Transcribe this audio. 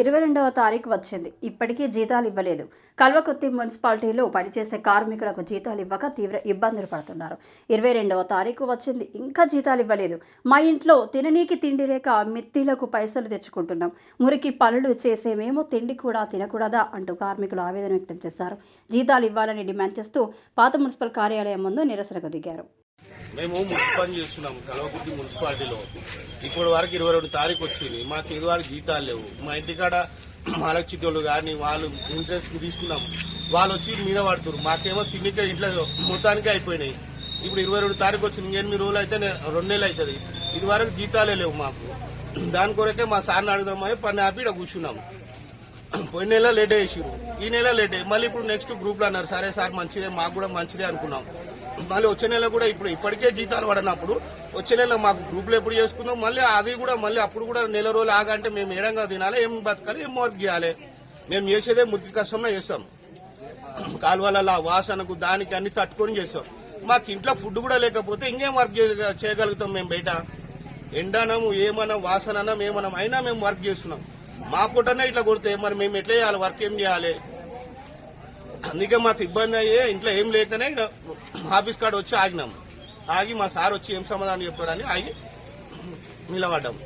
ఇరవై రెండవ తారీఖు వచ్చింది. ఇప్పటికీ జీతాలు ఇవ్వలేదు. కల్వకుర్తి మున్సిపాలిటీలో పనిచేసే కార్మికులకు జీతాలు ఇవ్వక తీవ్ర ఇబ్బందులు పడుతున్నారు. ఇరవై రెండవ తారీఖు వచ్చింది. ఇంకా జీతాలు ఇవ్వలేదు. మా ఇంట్లో తిననీకి తిండి లేక మిత్తిలకు పైసలు తెచ్చుకుంటున్నాం. మురికి పనులు చేసే మేము తిండి కూడా తినకూడదా అంటూ కార్మికులు ఆవేదన వ్యక్తం చేశారు. జీతాలు ఇవ్వాలని డిమాండ్ చేస్తూ పాత మున్సిపల్ కార్యాలయం ముందు నిరసనకు దిగారు. మేము మున్సిపల్ చేస్తున్నాం కలవకుర్తి మున్సిపాలిటీలో. ఇప్పటి వరకు ఇరవై రెండు తారీఖు వచ్చింది. మాకు ఇది వరకు జీతాలు లేవు. మా ఇంటికాడ మాలక్షితులు కానీ వాళ్ళు ఇంట్రెస్ట్ తీసుకున్నాం వాళ్ళు వచ్చి మీద పడుతున్నారు. మాకేమో తిండికే ఇంట్లో మొత్తానికే అయిపోయినాయి. ఇప్పుడు ఇరవై రెండు తారీఖు వచ్చింది. ఎనిమిది రోజులు అయితే రెండు నెలలు అవుతుంది ఇది వరకు జీతాలే లేవు మాకు. దాని కొరకే మా సార్ని అడుగుదామని పని ఆపి ఇక్కడ కూర్చున్నాం పోయిన నెల లేట్ చేసిరు ఈ నెల లేట్ మళ్ళీ ఇప్పుడు నెక్స్ట్ గ్రూప్లో అన్నారు సరే సార్ మంచిదే మాకు కూడా మంచిదే అనుకున్నాం. మళ్ళీ వచ్చే నెల కూడా ఇప్పుడు ఇప్పటికే జీతాలు పడినప్పుడు వచ్చే నెల మాకు గ్రూప్లు ఎప్పుడు చేసుకుందాం? మళ్ళీ అది కూడా మళ్ళీ అప్పుడు కూడా నెల రోజులు ఆగంటే మేము ఏడంగా తినాలి ఏం బతకాలి ఏం వర్క్ చేయాలి మేము చేసేదే మురికి కష్టంలో చేస్తాం. కాలువల వాసనకు దానికి అన్ని తట్టుకొని చేస్తాం. మాకు ఇంట్లో ఫుడ్ కూడా లేకపోతే ఇంకేం వర్క్ చేయగలుగుతాం మేము బయట? ఎండానము ఏమన్నా వాసననం ఏమన్నా అయినా మేము వర్క్ చేస్తున్నాం. మా పూటనే ఇట్లా కొడితే మరి మేము ఎట్లా చేయాలి? వర్క్ ఏం చేయాలి? అందుకే మాకు ఇబ్బంది అయ్యే ఇంట్లో ఏం లేకనే ఆఫీస్ కాడ వచ్చి ఆగినాం. ఆగి మా సార్ వచ్చి ఏం సమాధానం చెప్పారని ఆగి నిలబడ్డాం.